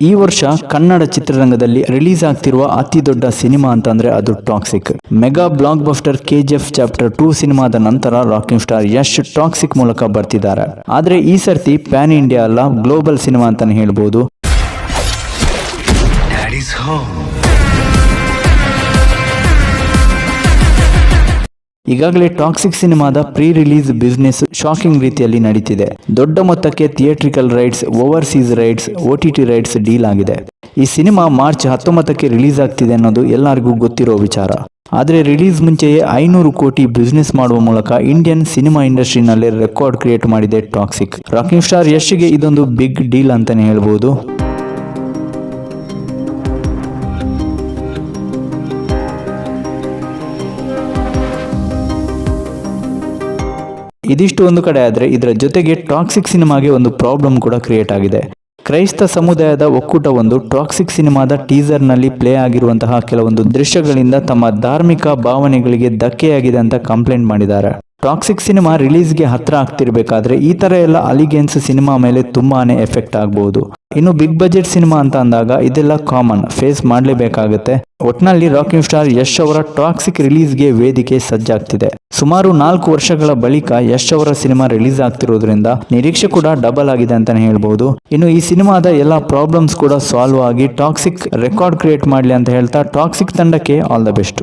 ಈ ವರ್ಷ ಕನ್ನಡ ಚಿತ್ರರಂಗದಲ್ಲಿ ರಿಲೀಸ್ ಆಗ್ತಿರುವ ಅತಿ ದೊಡ್ಡ ಸಿನಿಮಾ ಅಂತಂದ್ರೆ ಅದು Toxic. Mega blockbuster KGF chapter two ಸಿನಿಮಾದ ನಂತರ ರಾಕಿಂಗ್ ಸ್ಟಾರ್ ಯಶ್ ಟಾಕ್ಸಿಕ್ ಮೂಲಕ ಬರ್ತಿದ್ದಾರೆ. ಆದ್ರೆ ಈ ಸರ್ತಿ ಪ್ಯಾನ್ ಇಂಡಿಯಾ ಅಲ್ಲ, ಗ್ಲೋಬಲ್ ಸಿನಿಮಾ ಅಂತಾನೆ ಹೇಳ್ಬೋದು. ಈಗಾಗಲೇ ಟಾಕ್ಸಿಕ್ ಸಿನಿಮಾದ ಪ್ರೀ ರಿಲೀಸ್ ಬಿಸ್ನೆಸ್ ಶಾಕಿಂಗ್ ರೀತಿಯಲ್ಲಿ ನಡೀತಿದೆ. ದೊಡ್ಡ ಮೊತ್ತಕ್ಕೆ theatrical rights, overseas rights O T T rights deal ಆಗಿದೆ. ಈ ಸಿನಿಮಾ ಮಾರ್ಚ್ ಹತ್ತೊಂಬತ್ತಕ್ಕೆ ರಿಲೀಸ್ ಆಗ್ತಿದೆ ಅನ್ನೋದು ಎಲ್ಲರಿಗೂ ಗೊತ್ತಿರೋ ವಿಚಾರ. ಆದರೆ ರಿಲೀಸ್ ಮುಂಚೆಯೇ ಐನೂರು ಕೋಟಿ ಬಿಸ್ನೆಸ್ ಮಾಡುವ ಮೂಲಕ ಇಂಡಿಯನ್ ಸಿನಿಮಾ ಇಂಡಸ್ಟ್ರಿನಲ್ಲಿ ರೆಕಾರ್ಡ್ ಕ್ರಿಯೇಟ್ ಮಾಡಿದೆ ಟಾಕ್ಸಿಕ್. ರಾಕಿಂಗ್ ಸ್ಟಾರ್ ಯಶ್ಗೆ ಇದೊಂದು ಬಿಗ್ ಡೀಲ್ ಅಂತಾನೆ ಹೇಳ್ಬೋದು. ಇದಿಷ್ಟು ಒಂದು ಕಡೆ ಆದರೆ ಇದರ ಜೊತೆಗೆ ಟಾಕ್ಸಿಕ್ ಸಿನಿಮಾಗೆ ಒಂದು ಪ್ರಾಬ್ಲಮ್ ಕೂಡ ಕ್ರಿಯೇಟ್ ಆಗಿದೆ. ಕ್ರೈಸ್ತ ಸಮುದಾಯದ ಒಕ್ಕೂಟವೊಂದು ಟಾಕ್ಸಿಕ್ ಸಿನಿಮಾದ ಟೀಸರ್ನಲ್ಲಿ ಪ್ಲೇ ಆಗಿರುವಂತಹ ಕೆಲವೊಂದು ದೃಶ್ಯಗಳಿಂದ ತಮ್ಮ ಧಾರ್ಮಿಕ ಭಾವನೆಗಳಿಗೆ ಧಕ್ಕೆಯಾಗಿದೆ ಅಂತ ಕಂಪ್ಲೇಂಟ್ ಮಾಡಿದ್ದಾರೆ. ಟಾಕ್ಸಿಕ್ ಸಿನಿಮಾ ರಿಲೀಸ್ಗೆ ಹತ್ರ ಆಗ್ತಿರ್ಬೇಕಾದ್ರೆ ಈ ತರ ಎಲ್ಲ ಅಲಿಗೆನ್ಸ್ ಸಿನಿಮಾ ಮೇಲೆ ತುಂಬಾನೇ ಎಫೆಕ್ಟ್ ಆಗಬಹುದು ಇನ್ನು ಬಿಗ್ ಬಜೆಟ್ ಸಿನಿಮಾ ಅಂತ ಅಂದಾಗ ಇದೆಲ್ಲ ಕಾಮನ್ ಫೇಸ್ ಮಾಡಲೇಬೇಕಾಗುತ್ತೆ. ಒಟ್ನಲ್ಲಿ ರಾಕಿಂಗ್ ಸ್ಟಾರ್ ಯಶ್ ಅವರ ಟಾಕ್ಸಿಕ್ ರಿಲೀಸ್ಗೆ ವೇದಿಕೆ ಸಜ್ಜಾಗ್ತಿದೆ. ಸುಮಾರು ನಾಲ್ಕು ವರ್ಷಗಳ ಬಳಿಕ ಯಶ್ ಅವರ ಸಿನಿಮಾ ರಿಲೀಸ್ ಆಗ್ತಿರೋದ್ರಿಂದ ನಿರೀಕ್ಷೆ ಕೂಡ ಡಬಲ್ ಆಗಿದೆ ಅಂತಾನೆ ಹೇಳ್ಬಹುದು ಇನ್ನು ಈ ಸಿನಿಮಾದ ಎಲ್ಲ ಪ್ರಾಬ್ಲಮ್ಸ್ ಕೂಡ ಸಾಲ್ವ್ ಆಗಿ ಟಾಕ್ಸಿಕ್ ರೆಕಾರ್ಡ್ ಕ್ರಿಯೇಟ್ ಮಾಡಲಿ ಅಂತ ಹೇಳ್ತಾ ಟಾಕ್ಸಿಕ್ ತಂಡಕ್ಕೆ ಆಲ್ ದ ಬೆಸ್ಟ್